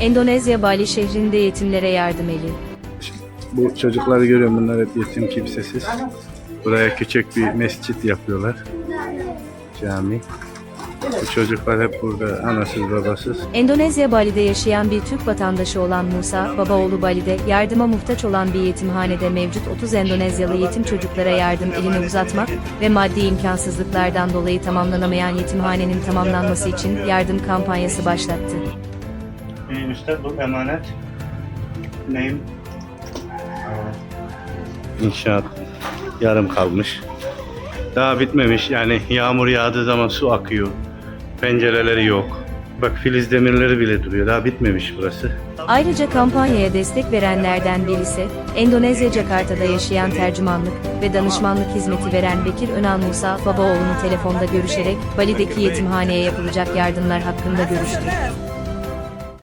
Endonezya Bali şehrinde yetimlere yardım eli. Bu çocukları görüyorum bunlar hep yetim kimsesiz. Buraya küçük bir mescit yapıyorlar. Cami. Bu çocuklar hep burada anasız babasız. Endonezya Bali'de yaşayan bir Türk vatandaşı olan Musa, babaoğlu Bali'de yardıma muhtaç olan bir yetimhanede mevcut 30 Endonezyalı yetim çocuklara yardım elini uzatmak ve maddi imkansızlıklardan dolayı tamamlanamayan yetimhanenin tamamlanması için yardım kampanyası başlattı. Üstad bu emanet. Neyim? İnşaat yarım kalmış. Daha bitmemiş yani yağmur yağdığı zaman su akıyor. Pencereleri yok. Bak filiz demirleri bile duruyor. Daha bitmemiş burası. Ayrıca kampanyaya destek verenlerden birisi, Endonezya Jakarta'da yaşayan tercümanlık ve danışmanlık hizmeti veren Bekir Önal Musa, babaoğlunu telefonda görüşerek Bali'deki yetimhaneye yapılacak yardımlar hakkında görüştü.